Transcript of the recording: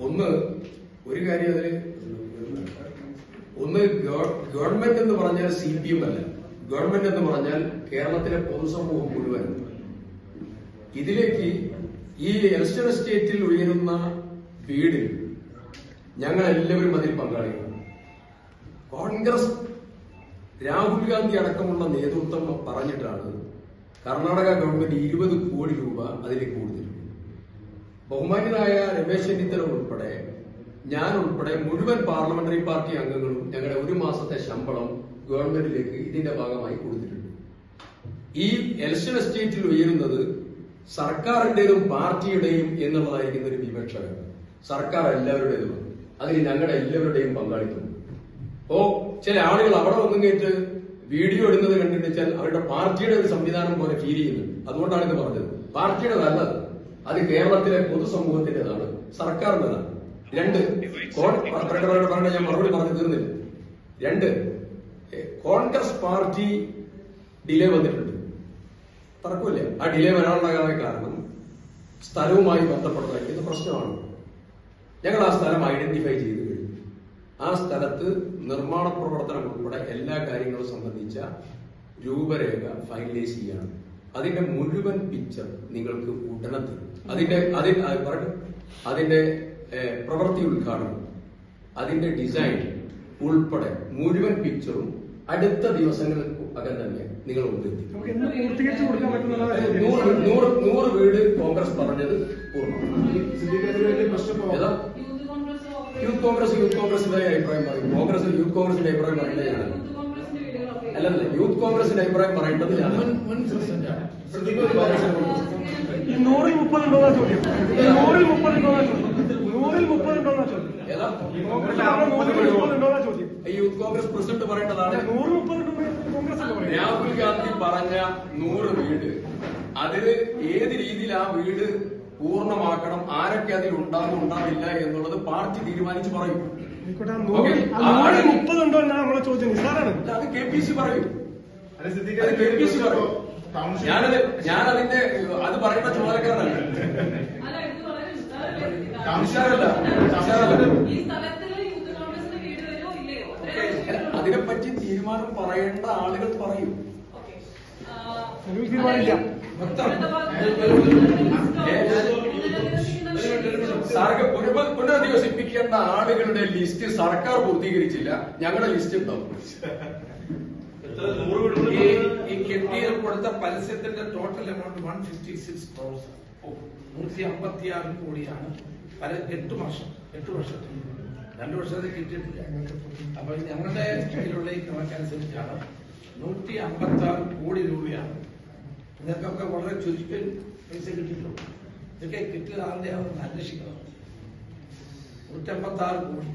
ഒന്ന് ഒരു കാര്യം അതിൽ ഒന്ന് ഗവൺമെന്റ് എന്ന് പറഞ്ഞാൽ സി പി എം അല്ല. ഗവൺമെന്റ് എന്ന് പറഞ്ഞാൽ കേരളത്തിലെ പൊതുസമൂഹം മുഴുവൻ. ഇതിലേക്ക് ഈ എൽസ്റ്റർ എസ്റ്റേറ്റിൽ ഉയരുന്ന വീട് ഞങ്ങൾ എല്ലാവരും അതിൽ പങ്കാളികളാണ് കോൺഗ്രസ് രാഹുൽ ഗാന്ധി അടക്കമുള്ള നേതൃത്വം പറഞ്ഞിട്ടാണ് കർണാടക ഗവൺമെന്റ് ഇരുപത് കോടി രൂപ അതിലേക്ക് കൊടുത്തിട്ടുണ്ട് ബഹുമാന്യനായ രമേശ് ചെന്നിത്തല ഉൾപ്പെടെ ഞാൻ ഉൾപ്പെടെ മുഴുവൻ പാർലമെന്ററി പാർട്ടി അംഗങ്ങളും ഞങ്ങളുടെ ഒരു മാസത്തെ ശമ്പളം ഗവൺമെന്റിലേക്ക് ഇതിന്റെ ഭാഗമായി കൊടുത്തിട്ടുണ്ട്. ഈ എലക്ഷൻ എസ്റ്റേറ്റിൽ ഉയരുന്നത് സർക്കാരിന്റേതും പാർട്ടിയുടെയും എന്നുള്ളതായിരിക്കുന്ന ഒരു വിവക്ഷകൾ സർക്കാർ എല്ലാവരുടേതും അതിൽ ഞങ്ങളുടെ എല്ലാവരുടെയും പങ്കാളിത്തം. ഓ ചില ആളുകൾ അവിടെ ഒന്നും കേട്ട് വീഡിയോ ഇടുന്നത് കണ്ടിട്ട് വെച്ചാൽ അവരുടെ പാർട്ടിയുടെ ഒരു സംവിധാനം പോലെ ഫീൽ ചെയ്യുന്നുണ്ട്. അതുകൊണ്ടാണ് ഇത് പറഞ്ഞത്. പാർട്ടിയുടെ നല്ലത് അത് കേരളത്തിലെ പൊതുസമൂഹത്തിന്റേതാണ് സർക്കാരിന്റെതാണ്. രണ്ട് കോൺഗ്രസ് പറഞ്ഞ ഞാൻ മറുപടി പറഞ്ഞു തീർന്നില്ല. രണ്ട് കോൺഗ്രസ് പാർട്ടി ഡിലേ വന്നിട്ടുണ്ട്. തർക്കമില്ല. ആ ഡിലേ വരാനുള്ള കാരണം സ്ഥലവുമായി ബന്ധപ്പെട്ടതായിരിക്കുന്ന പ്രശ്നമാണ്. ഞങ്ങൾ ആ സ്ഥലം ഐഡന്റിഫൈ ചെയ്തു കഴിഞ്ഞു. ആ സ്ഥലത്ത് നിർമ്മാണ പ്രവർത്തനം ഉൾപ്പെടെ എല്ലാ കാര്യങ്ങളും സംബന്ധിച്ച രൂപരേഖ ഫൈനലൈസ് ചെയ്യാണ്. അതിന്റെ മുഴുവൻ പിക്ചർ നിങ്ങൾക്ക് ഉടനെ തരും. അതിന്റെ അതിൽ പറഞ്ഞു അതിന്റെ പ്രവൃത്തി ഉദ്ഘാടനം അതിന്റെ ഡിസൈൻ ഉൾപ്പെടെ മുഴുവൻ പിക്ചറും അടുത്ത ദിവസങ്ങൾക്ക് അകം തന്നെ നിങ്ങൾ. നൂറ് നൂറ് നൂറ് വീട് കോൺഗ്രസ് പറഞ്ഞത് പൂർണമാണ്. Youth Congress youth Congress youth കോൺഗ്രസിന്റെ അഭിപ്രായം പറയും. കോൺഗ്രസ് യൂത്ത് കോൺഗ്രസിന്റെ അഭിപ്രായം പറയേണ്ടത് ഞാനാണ് യൂത്ത് കോൺഗ്രസിന്റെ വീടുകളൊക്കെ അല്ലല്ല യൂത്ത് കോൺഗ്രസിന്റെ അഭിപ്രായം പറയേണ്ടത് നൂറിൽ മുപ്പത് ഉണ്ടോന്നാ ചോദ്യം. നൂറിൽ മുപ്പത് ഉണ്ടോന്നാ ചോദ്യം. നൂറിൽ മുപ്പത് ഉണ്ടോന്നാ ചോദ്യം. ഈ യൂത്ത് കോൺഗ്രസ് പ്രസിഡന്റ് പറയേണ്ടതാണ്. നൂറ് മുപ്പത് കോൺഗ്രസ്? രാഹുൽ ഗാന്ധി പറഞ്ഞ നൂറ് വീട് അതിൽ ഏത് രീതിയിൽ ആ വീട് പൂർണമാക്കണം ആരൊക്കെ അതിൽ ഉണ്ടാകും ഉണ്ടാവില്ല എന്നുള്ളത് പാർട്ടി തീരുമാനിച്ചു പറയും. ആയിക്കോട്ടെ, ആ ഓക്കേ. നൂറിൽ ആ നൂറിൽ മുപ്പത് ഉണ്ടോ എന്നാണ് നമ്മളെ ചോദ്യം. നിസ്സാരാണ്. അത് കെ പി സി പറയും. കെ പി സി പറയും. ഞാനത് ഞാനതിന്റെ അത് പറയുന്ന ചുമതലക്കാരനല്ല. അതിനെപ്പറ്റി തീരുമാനം പറയേണ്ട ആളുകൾ പറയും. ഓക്കേ. പുനരധിവസിപ്പിക്കേണ്ട ആളുകളുടെ ലിസ്റ്റ് സർക്കാർ പൂർത്തീകരിച്ചില്ല. ഞങ്ങളുടെ ലിസ്റ്റ് ഉണ്ടാവും. ഈ കെട്ടിയിൽ കൊടുത്ത പരസ്യത്തിന്റെ total amount one fifty six crores നൂറ്റി അമ്പത്തി ആറ് കോടിയാണ്. പല എട്ട് വർഷം എട്ട് വർഷത്തിൽ. രണ്ടു വർഷത്തിൽ കിട്ടിയിട്ടില്ല. അപ്പൊ ഞങ്ങളുടെ കയ്യിലുള്ള ഈ കണക്കനുസരിച്ചാണ്. നൂറ്റി അമ്പത്തി ആറ് കോടി രൂപയാണ്. ഇതൊക്കെ വളരെ ചുരുക്കൽ പൈസ കിട്ടിയിട്ടുള്ളൂ. ഇതൊക്കെ കിട്ടിയ ആളുടെ അവർ അന്വേഷിക്കണം. നൂറ്റമ്പത്തി ആറ് കോടി